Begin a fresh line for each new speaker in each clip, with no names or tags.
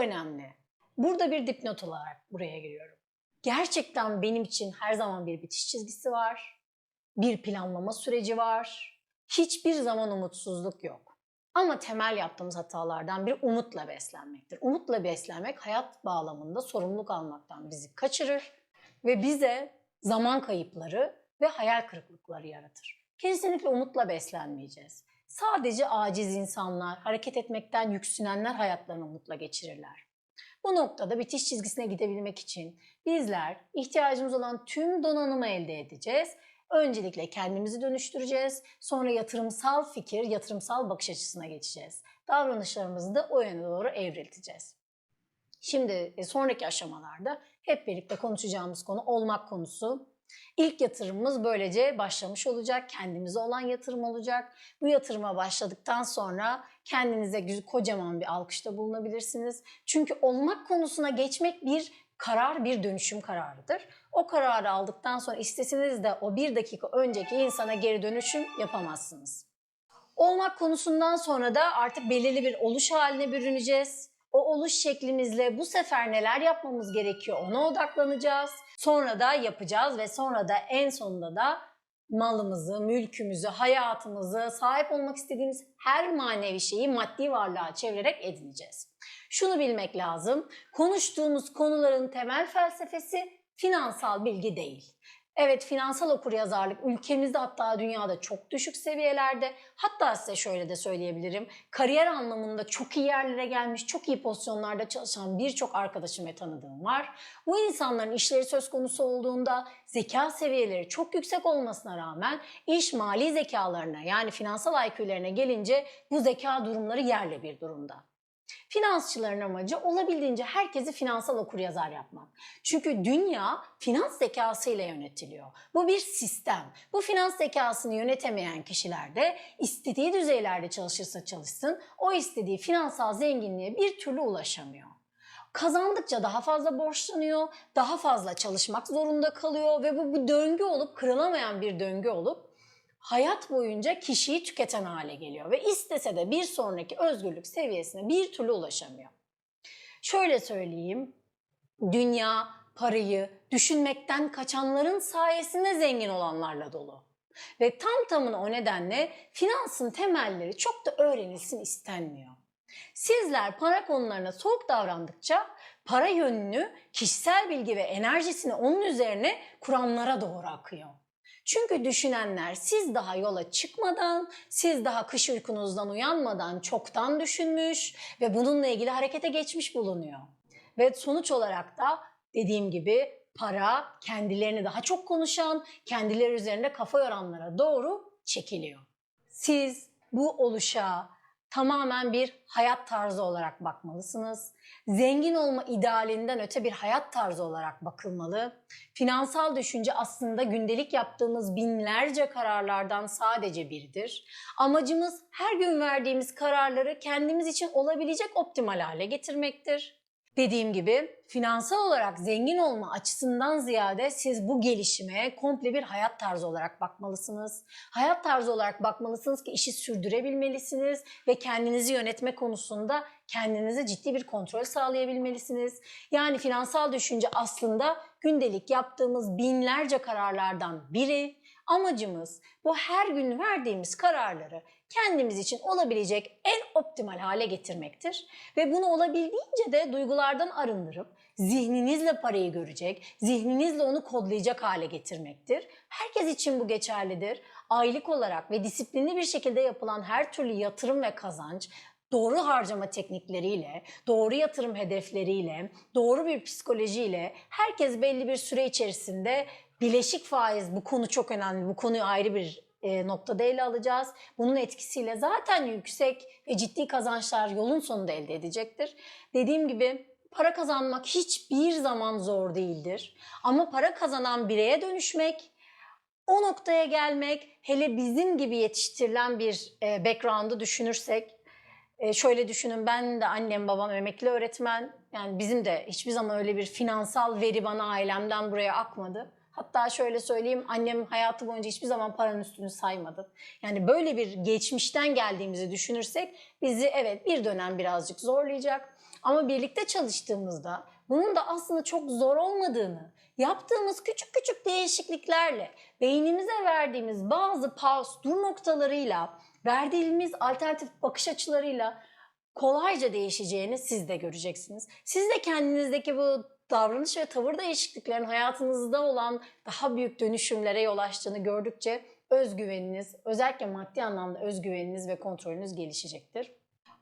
önemli. Burada bir dipnot olarak buraya giriyorum. Gerçekten benim için her zaman bir bitiş çizgisi var. Bir planlama süreci var. Hiçbir zaman umutsuzluk yok. Ama temel yaptığımız hatalardan biri umutla beslenmektir. Umutla beslenmek hayat bağlamında sorumluluk almaktan bizi kaçırır ve bize zaman kayıpları ve hayal kırıklıkları yaratır. Kesinlikle umutla beslenmeyeceğiz. Sadece aciz insanlar, hareket etmekten yüksünenler hayatlarını umutla geçirirler. Bu noktada bitiş çizgisine gidebilmek için bizler ihtiyacımız olan tüm donanımı elde edeceğiz. Öncelikle kendimizi dönüştüreceğiz. Sonra yatırımsal fikir, yatırımsal bakış açısına geçeceğiz. Davranışlarımızı da o yöne doğru evrilteceğiz. Şimdi e, sonraki aşamalarda hep birlikte konuşacağımız konu olmak konusu. İlk yatırımımız böylece başlamış olacak. Kendimize olan yatırım olacak. Bu yatırıma başladıktan sonra kendinize kocaman bir alkışta bulunabilirsiniz. Çünkü olmak konusuna geçmek bir karar, bir dönüşüm kararıdır. O kararı aldıktan sonra isteseniz de o bir dakika önceki insana geri dönüşüm yapamazsınız. Olmak konusundan sonra da artık belirli bir oluş haline bürüneceğiz. O oluş şeklimizle bu sefer neler yapmamız gerekiyor ona odaklanacağız. Sonra da yapacağız ve sonra da en sonunda da malımızı, mülkümüzü, hayatımızı, sahip olmak istediğimiz her manevi şeyi maddi varlığa çevirerek edineceğiz. Şunu bilmek lazım. Konuştuğumuz konuların temel felsefesi finansal bilgi değil. Evet finansal okuryazarlık ülkemizde hatta dünyada çok düşük seviyelerde. Hatta size şöyle de söyleyebilirim. Kariyer anlamında çok iyi yerlere gelmiş, çok iyi pozisyonlarda çalışan birçok arkadaşım ve tanıdığım var. Bu insanların işleri söz konusu olduğunda zeka seviyeleri çok yüksek olmasına rağmen iş mali zekalarına yani finansal IQ'lerine gelince bu zeka durumları yerle bir durumda. Finansçıların amacı olabildiğince herkesi finansal okuryazar yapmak. Çünkü dünya finans zekasıyla yönetiliyor. Bu bir sistem. Bu finans zekasını yönetemeyen kişiler de istediği düzeylerde çalışırsa çalışsın o istediği finansal zenginliğe bir türlü ulaşamıyor. Kazandıkça daha fazla borçlanıyor, daha fazla çalışmak zorunda kalıyor ve bu, bu döngü olup kırılamayan bir döngü olup hayat boyunca kişiyi tüketen hale geliyor ve istese de bir sonraki özgürlük seviyesine bir türlü ulaşamıyor. Şöyle söyleyeyim, dünya parayı düşünmekten kaçanların sayesinde zengin olanlarla dolu. Ve tam tamına o nedenle finansın temelleri çok da öğrenilsin istenmiyor. Sizler para konularına soğuk davrandıkça para yönünü, kişisel bilgi ve enerjisini onun üzerine kuranlara doğru akıyor. Çünkü düşünenler siz daha yola çıkmadan, siz daha kış uykunuzdan uyanmadan çoktan düşünmüş ve bununla ilgili harekete geçmiş bulunuyor. Ve sonuç olarak da dediğim gibi para kendilerini daha çok konuşan, kendileri üzerinde kafa yoranlara doğru çekiliyor. Siz bu oluşa tamamen bir hayat tarzı olarak bakmalısınız. Zengin olma idealinden öte bir hayat tarzı olarak bakılmalı. Finansal düşünce aslında gündelik yaptığımız binlerce kararlardan sadece biridir. Amacımız her gün verdiğimiz kararları kendimiz için olabilecek optimal hale getirmektir. Dediğim gibi finansal olarak zengin olma açısından ziyade siz bu gelişime komple bir hayat tarzı olarak bakmalısınız. Hayat tarzı olarak bakmalısınız ki işi sürdürebilmelisiniz ve kendinizi yönetme konusunda kendinize ciddi bir kontrol sağlayabilmelisiniz. Yani finansal düşünce aslında gündelik yaptığımız binlerce kararlardan biri. Amacımız bu her gün verdiğimiz kararları kendimiz için olabilecek en optimal hale getirmektir. Ve bunu olabildiğince de duygulardan arındırıp zihninizle parayı görecek, zihninizle onu kodlayacak hale getirmektir. Herkes için bu geçerlidir. Aylık olarak ve disiplinli bir şekilde yapılan her türlü yatırım ve kazanç doğru harcama teknikleriyle, doğru yatırım hedefleriyle, doğru bir psikolojiyle herkes belli bir süre içerisinde bileşik faiz bu konu çok önemli. Bu konuyu ayrı bir e, noktada ele alacağız. Bunun etkisiyle zaten yüksek ve ciddi kazançlar yolun sonunda elde edecektir. Dediğim gibi para kazanmak hiçbir zaman zor değildir. Ama para kazanan bireye dönüşmek, o noktaya gelmek, hele bizim gibi yetiştirilen bir e, background'ı düşünürsek, e, şöyle düşünün ben de annem babam emekli öğretmen. Yani bizim de hiçbir zaman öyle bir finansal veri bana ailemden buraya akmadı. Hatta şöyle söyleyeyim annem hayatı boyunca hiçbir zaman paranın üstünü saymadı. Yani böyle bir geçmişten geldiğimizi düşünürsek bizi evet bir dönem birazcık zorlayacak. Ama birlikte çalıştığımızda bunun da aslında çok zor olmadığını, yaptığımız küçük küçük değişikliklerle, beynimize verdiğimiz bazı pause, dur noktalarıyla, verdiğimiz alternatif bakış açılarıyla kolayca değişeceğini siz de göreceksiniz. Siz de kendinizdeki bu davranış ve tavır değişikliklerin hayatınızda olan daha büyük dönüşümlere yol açtığını gördükçe özgüveniniz, özellikle maddi anlamda özgüveniniz ve kontrolünüz gelişecektir.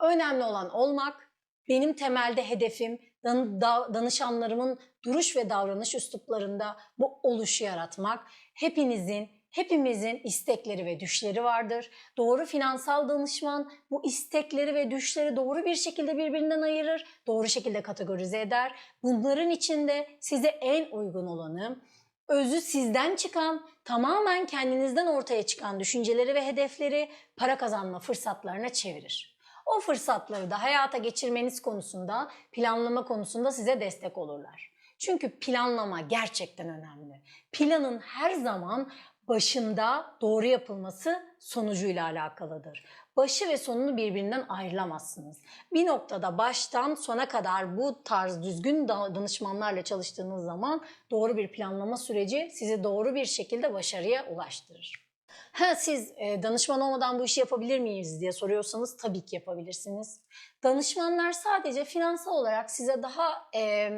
Önemli olan olmak, benim temelde hedefim dan- da- danışanlarımın duruş ve davranış üsluplarında bu oluşu yaratmak. Hepinizin, hepimizin istekleri ve düşleri vardır. Doğru finansal danışman bu istekleri ve düşleri doğru bir şekilde birbirinden ayırır, doğru şekilde kategorize eder. Bunların içinde size en uygun olanı, özü sizden çıkan, tamamen kendinizden ortaya çıkan düşünceleri ve hedefleri para kazanma fırsatlarına çevirir. O fırsatları da hayata geçirmeniz konusunda, planlama konusunda size destek olurlar. Çünkü planlama gerçekten önemli. Planın her zaman başında doğru yapılması sonucuyla alakalıdır. Başı ve sonunu birbirinden ayrılamazsınız. Bir noktada baştan sona kadar bu tarz düzgün da- danışmanlarla çalıştığınız zaman doğru bir planlama süreci sizi doğru bir şekilde başarıya ulaştırır. Ha, siz e, danışman olmadan bu işi yapabilir miyiz diye soruyorsanız tabii ki yapabilirsiniz. Danışmanlar sadece finansal olarak size daha e,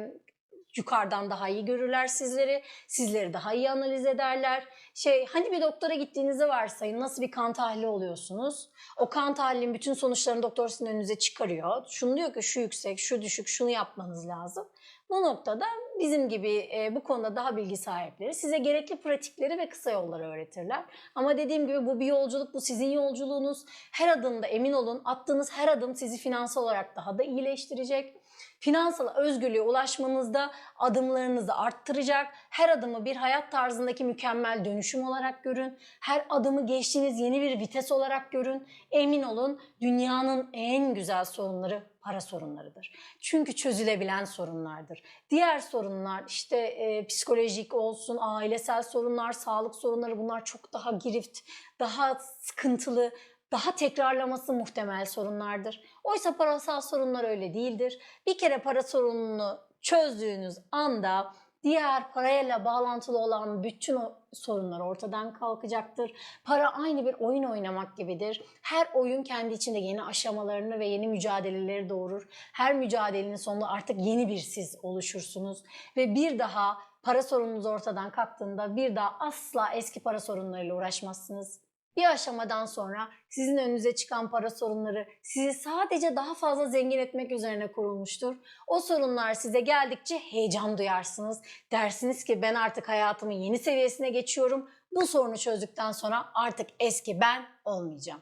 yukarıdan daha iyi görürler sizleri, sizleri daha iyi analiz ederler. Şey hani bir doktora gittiğinizi varsayın nasıl bir kan tahlili oluyorsunuz. O kan tahlilin bütün sonuçlarını doktor sizin önünüze çıkarıyor. Şunu diyor ki şu yüksek, şu düşük, şunu yapmanız lazım. Bu noktada bizim gibi e, bu konuda daha bilgi sahipleri size gerekli pratikleri ve kısa yolları öğretirler. Ama dediğim gibi bu bir yolculuk, bu sizin yolculuğunuz. Her adımda emin olun attığınız her adım sizi finansal olarak daha da iyileştirecek. Finansal özgürlüğe ulaşmanızda adımlarınızı arttıracak. Her adımı bir hayat tarzındaki mükemmel dönüşüm olarak görün. Her adımı geçtiğiniz yeni bir vites olarak görün. Emin olun dünyanın en güzel sorunları para sorunlarıdır. Çünkü çözülebilen sorunlardır. Diğer sorunlar işte e, psikolojik olsun, ailesel sorunlar, sağlık sorunları bunlar çok daha girift, daha sıkıntılı, daha tekrarlaması muhtemel sorunlardır. Oysa parasal sorunlar öyle değildir. Bir kere para sorununu çözdüğünüz anda diğer parayla bağlantılı olan bütün o sorunlar ortadan kalkacaktır. Para aynı bir oyun oynamak gibidir. Her oyun kendi içinde yeni aşamalarını ve yeni mücadeleleri doğurur. Her mücadelenin sonunda artık yeni bir siz oluşursunuz ve bir daha para sorununuz ortadan kalktığında bir daha asla eski para sorunlarıyla uğraşmazsınız. Bir aşamadan sonra sizin önünüze çıkan para sorunları sizi sadece daha fazla zengin etmek üzerine kurulmuştur. O sorunlar size geldikçe heyecan duyarsınız. Dersiniz ki ben artık hayatımın yeni seviyesine geçiyorum. Bu sorunu çözdükten sonra artık eski ben olmayacağım.